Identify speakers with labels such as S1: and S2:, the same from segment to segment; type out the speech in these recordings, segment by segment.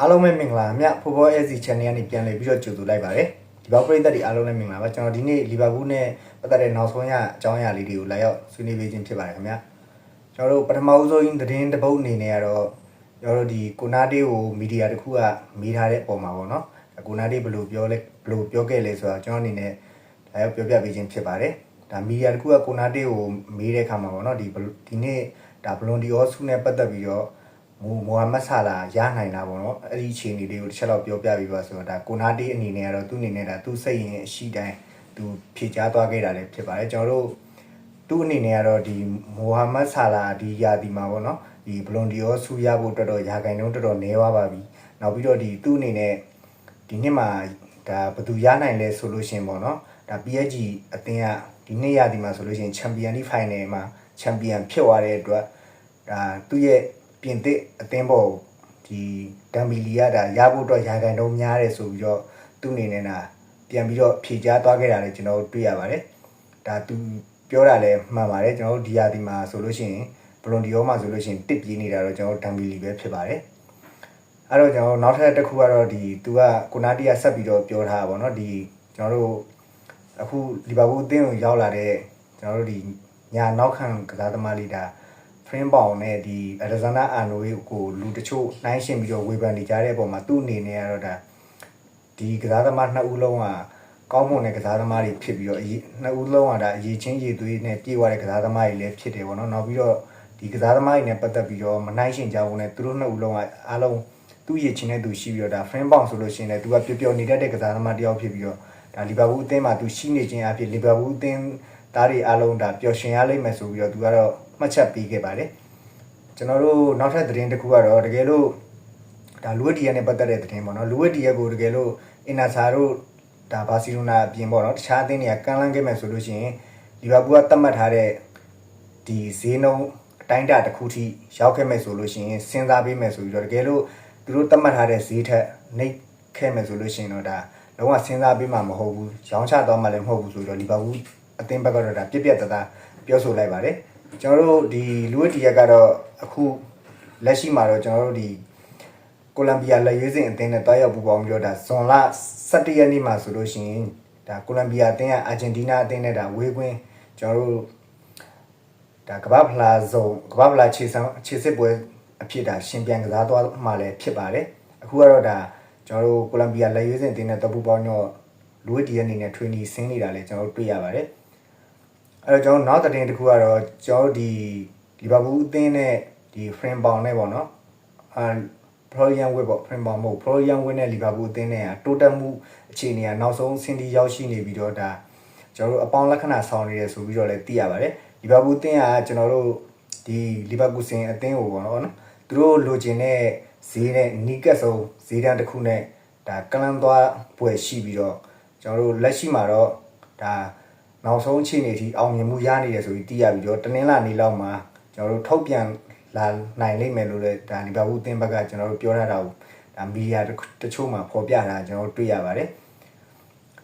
S1: အားလုံးပဲမင်္ဂလာမြဖိုဘော SC channel ကနေပြန်လည်ပြီးတော့ကြိုဆိုလိုက်ပါတယ်ဒီဘောက်ပရိသတ်တွေအားလုံးလည်းမင်္ဂလာပါကျွန်တော်ဒီနေ့လီဗာပူးနဲ့ပတ်သက်တဲ့နောက်ဆုံးရအကြောင်းအရာလေးတွေကိုလာရောက်ဆွေးနွေးပေးခြင်းဖြစ်ပါတယ်ခင်ဗျာကျွန်တော်တို့ပထမဦးဆုံးသတင်းတစ်ပုဒ်အနေနဲ့ကတော့ကျွန်တော်တို့ဒီကိုနာတေးကိုမီဒီယာတစ်ခုကမေးထားတဲ့အပေါ်မှာပေါ့နော်ကိုနာတေးဘယ်လိုပြောလဲဘယ်လိုပြောခဲ့လဲဆိုတော့ကျွန်တော်အနေနဲ့လာရောက်ပြောပြပေးခြင်းဖြစ်ပါတယ်ဒါမီဒီယာတစ်ခုကကိုနာတေးကိုမေးတဲ့အခါမှာပေါ့နော်ဒီဘယ်လိုဒီနေ့ဒါဘလွန်ဒီအောစုနဲ့ပတ်သက်ပြီးတော့ မိုမိုဟာမက်ဆာလာရနိုင်တာပေါ့နော်အဲ့ဒီအခြေအနေလေးကိုတစ်ချက်တော့ပြောပြပြီးပါဆိုတော့ဒါကိုနာတီအနေနဲ့ကတော့သူ့အနေနဲ့ဒါသူ့စိတ်ရင်အရှိတိုင်းသူဖြေချသွားခဲ့တာလည်းဖြစ်ပါတယ်ကျွန်တော်တို့သူ့အနေနဲ့ကတော့ဒီမိုဟာမက်ဆာလာဒီယာဒီမှာပေါ့နော်ဒီဘလွန်ဒီယောဆူရဖို့တော်တော်ရာဂိုင်နှုန်းတော်တော်နည်းသွားပါပြီနောက်ပြီးတော့ဒီသူ့အနေနဲ့ဒီနှစ်မှာဒါဘယ်သူရနိုင်လဲဆိုလို့ရှရင်ပေါ့နော်ဒါ PSG အသင်းကဒီနှစ်ရာဒီမှာဆိုလို့ရှရင်ချန်ပီယံလိဖိုင်နယ်မှာချန်ပီယံဖြစ်သွားတဲ့အတွက်ဒါသူ့ရဲ့ ပြင်သစ်အသင်းပေါ်ဒီဒမ်ဘီလီကဒါရဖို့အတွက်ရာဂန်တုံးများတယ်ဆိုပြီးတော့သူ့အနေနဲ့ဒါပြန်ပြီးတော့ဖြေကြားသွားခဲ့တာလည်းကျွန်တော်တို့တွေ့ရပါတယ်ဒါသူပြောတာလည်းမှန်ပါတယ်ကျွန်တော်တို့ဒီယာဒီမှာဆိုလို့ရှိရင်ဘလွန်ဒီယောမှာဆိုလို့ရှိရင်တစ်ပြေးနေတာတော့ကျွန်တော်တို့ဒမ်ဘီလီပဲဖြစ်ပါတယ်အဲ့တော့ကျွန်တော်နောက်ထပ်တစ်ခုကတော့ဒီသူကကိုနာတီကဆက်ပြီးတော့ပြောထားတာပေါ့နော်ဒီကျွန်တော်တို့အခုလီဗာပူးအသင်းကိုရောက်လာတဲ့ကျွန်တော်တို့ဒီညာနောက်ခံကစားသမားလေးဒါ frame ပေါင်နဲ့ဒီအရဇနာအာနိုကိုလူတချို့နှိုင်းရှင်ပြီးတော့ဝေဖန်နေကြတဲ့အပေါ်မှာသူ့အနေနဲ့ကတော့ဒါဒီကစားသမားနှစ်ဦးလုံးကကောင်းမွန်တဲ့ကစားသမားတွေဖြစ်ပြီးတော့အရေးနှစ်ဦးလုံးကဒါအရေးချင်းရည်သွေးနဲ့ပြေဝတဲ့ကစားသမားတွေလည်းဖြစ်တယ်ပေါ့နော်နောက်ပြီးတော့ဒီကစားသမားတွေနဲ့ပတ်သက်ပြီးတော့မနှိုင်းရှင်ကြဘူးနဲ့သူတို့နှစ်ဦးလုံးကအားလုံးသူ့ရည်ချင်းနဲ့သူရှိပြီးတော့ဒါ frame ပေါင်ဆိုလို့ရှိရင်လည်းသူကပျော်ပျော်နေတတ်တဲ့ကစားသမားတစ်ယောက်ဖြစ်ပြီးတော့ဒါလီဗာပူးအသင်းမှာသူရှိနေခြင်းအဖြစ်လီဗာပူးအသင်းသားတွေအားလုံးဒါပျော်ရွှင်ရလိမ့်မယ်ဆိုပြီးတော့သူကတော့ မှတ်ချက်ပေးခဲ့ပါတယ်ကျွန်တော်တို့နောက်ထပ်သတင်းတစ်ခုကတော့တကယ်လို့ဒါလူဝက်ဒီယာနဲ့ပတ်သက်တဲ့သတင်းပေါ့နော်လူဝက်ဒီယာကိုတကယ်လို့အင်နာဆာတို့ဒါဘာစီလိုနာအပြင်ပေါ့နော်တခြားအသင်းတွေကကမ်းလှမ်းခဲ့မယ်ဆိုလို့ရှိရင်လီဗာပူးကသတ်မှတ်ထားတဲ့ဒီဈေးနှုန်းအတိုင်းအတာတစ်ခုထိရောက်ခဲ့မယ်ဆိုလို့ရှိရင်စဉ်းစားပေးမယ်ဆိုပြီးတော့တကယ်လို့သူတို့သတ်မှတ်ထားတဲ့ဈေးထက်နှိပ်ခဲ့မယ်ဆိုလို့ရှိရင်တော့ဒါလုံးဝစဉ်းစားပေးမှာမဟုတ်ဘူးရောင်းချသွားမှလည်းမဟုတ်ဘူးဆိုတော့လီဗာပူးအသင်းဘက်ကတော့ဒါပြက်ပြက်တသားပြောဆိုလိုက်ပါတယ် ကျွန်တော်တို့ဒီလူဝက်တီရက်ကတော့အခုလက်ရှိမှာတော့ကျွန်တော်တို့ဒီကိုလံဘီယာလက်ရွေးစင်အသင်းနဲ့တွားရောက်ပူပေါင်းပြီးတော့ဒါဇွန်လ17ရက်နေ့မှာဆိုလို့ရှိရင်ဒါကိုလံဘီယာအသင်းကအာဂျင်တီးနားအသင်းနဲ့ဒါဝေးကွင်းကျွန်တော်တို့ဒါကမ္ဘာဖလားဇုံကမ္ဘာဖလားခြေဆောင်ခြေစစ်ပွဲအဖြစ်ဒါရှင်ပြန်ကစားသွားမှလည်းဖြစ်ပါတယ်အခုကတော့ဒါကျွန်တော်တို့ကိုလံဘီယာလက်ရွေးစင်အသင်းနဲ့တပူပေါင်းတော့လူဝက်တီရက်အနေနဲ့ training ဆင်းနေတာလည်းကျွန်တော်တို့တွေ့ရပါတယ် အဲ့တော့ကျွန်တော်နောက်သတင်းတစ်ခုကတော့ကျွန်တော်တို့ဒီလီဗာပူးအသင်းနဲ့ဒီ frame ပေါင်နဲ့ပေါ့နော်အာ Florian Wirtz ပေါ့ frame ပေါင်မဟုတ် Florian Wirtz နဲ့လီဗာပူးအသင်းနဲ့တိုးတက်မှုအခြေအနေကနောက်ဆုံးဆင်းတီရောက်ရှိနေပြီးတော့ဒါကျွန်တော်တို့အပေါင်းလက္ခဏာဆောင်နေတယ်ဆိုပြီးတော့လည်းသိရပါတယ်လီဗာပူးအသင်းကကျွန်တော်တို့ဒီလီဗာပူးစင်အသင်းကိုပေါ့နော်သူတို့လိုချင်တဲ့ဈေးနဲ့နီးကပ်ဆုံးဈေးတန်းတစ်ခုနဲ့ဒါကလန်သွားပွဲရှိပြီးတော့ကျွန်တော်တို့လက်ရှိမှာတော့ဒါ နောက်ဆုံးအခြေအနေထိအောင်မြင်မှုရနေတယ်ဆိုပြီးသိရပြီးတော့တနင်္လာနေ့လောက်မှာကျွန်တော်တို့ထုတ်ပြန်လာနိုင်လိမ့်မယ်လို့လည်းဒါလီဗာပူးအသင်းဘက်ကကျွန်တော်တို့ပြောထားတာကိုဒါမီဒီယာတချို့မှာဖော်ပြတာကျွန်တော်တို့တွေ့ရပါတယ်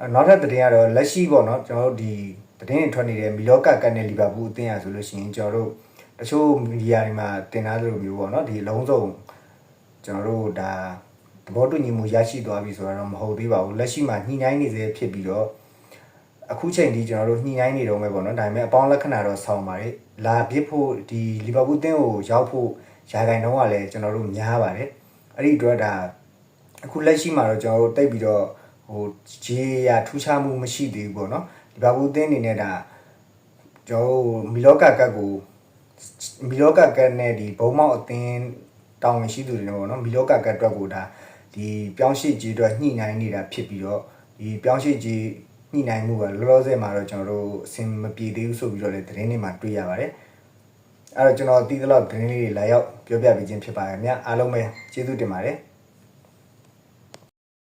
S1: အဲနောက်ထပ်သတင်းကတော့လက်ရှိပေါ့နော်ကျွန်တော်တို့ဒီသတင်းတွေထွက်နေတဲ့မီလောကကတ်နဲ့လီဗာပူးအသင်းရဆိုလို့ရှိရင်ကျွန်တော်တို့တချို့မီဒီယာတွေမှာတင်ထားသလိုမျိုးပေါ့နော်ဒီအလုံးစုံကျွန်တော်တို့ဒါသဘောတူညီမှုရရှိသွားပြီဆိုတာတော့မဟုတ်သေးပါဘူးလက်ရှိမှာညှိနှိုင်းနေစေဖြစ်ပြီးတော့ အခုချိန်ဒီကျွန်တော်တို့ညှိနှိုင်းနေတော့မယ်ပေါ့နော်ဒါပေမဲ့အပေါင်းလက္ခဏာတော့ဆောင်းပါတယ်လာပြစ်ဖို့ဒီလီဗာပူးအသင်းကိုရောက်ဖို့ယာဂိုင်တော့ကလည်းကျွန်တော်တို့များပါတယ်အဲ့ဒီအတွက်ဒါအခုလက်ရှိမှာတော့ကျွန်တော်တို့တိတ်ပြီးတော့ဟိုဂျေးရထူးခြားမှုမရှိသေးဘူးပေါ့နော်လီဗာပူးအသင်းအနေနဲ့ဒါကျွန်တော်တို့မီလောကကတ်ကိုမီလောကကတ်နဲ့ဒီဘုံမောက်အသင်းတောင်းဝင်ရှိသူတွေနဲ့ပေါ့နော်မီလောကကတ်အတွက်ကိုဒါဒီပြောင်းရှိကြီးအတွက်ညှိနှိုင်းနေတာဖြစ်ပြီးတော့ဒီပြောင်းရှိကြီး ညှိနှိုင်းမှုကလောလောဆယ်မှာတော့ကျွန်တော်တို့အဆင်မပြေသေးဘူးဆိုပြီးတော့လည်းသတင်းတွေမှာတွေ့ရပါတယ်အဲ့တော့ကျွန်တော်တီးသလောက်သတင်းလေးတွေလာရောက်ပြောပြပေးခြင်းဖြစ်ပါတယ်မြတ်အားလုံးပဲကျေးဇူးတင်ပါတယ်